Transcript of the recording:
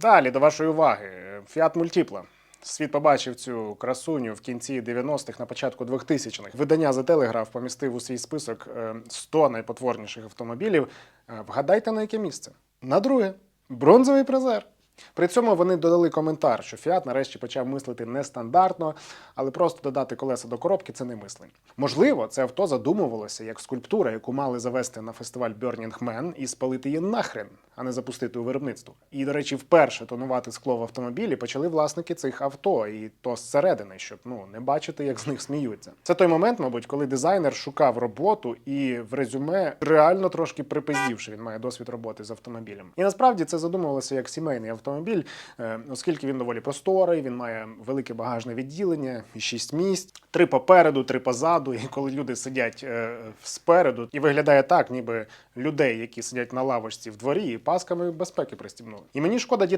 Далі до вашої уваги. Фіат Мультіпла. Світ побачив цю красуню в кінці 90-х, на початку 2000-х. Видання The Telegraph помістив у свій список е, 100 найпотворніших автомобілів. Е, Вгадайте на яке місце? На друге бронзовий призер. При цьому вони додали коментар, що Fiat нарешті почав мислити нестандартно, але просто додати колеса до коробки це не мислення. Можливо, це авто задумувалося як скульптура, яку мали завести на фестиваль Burning Man і спалити її нахрен, а не запустити у виробництво. І, до речі, вперше тонувати скло в автомобілі почали власники цих авто, і то зсередини, щоб ну не бачити, як з них сміються. Це той момент, мабуть, коли дизайнер шукав роботу і в резюме реально трошки припиздів, він має досвід роботи з автомобілем. І насправді це задумувалося як сімейний автомобіль, е, оскільки він доволі просторий, він має велике багажне відділення, шість місць, три попереду, три позаду. І коли люди сидять е, спереду, і виглядає так, ніби людей, які сидять на лавочці в дворі, і пасками безпеки пристібнули. І мені шкода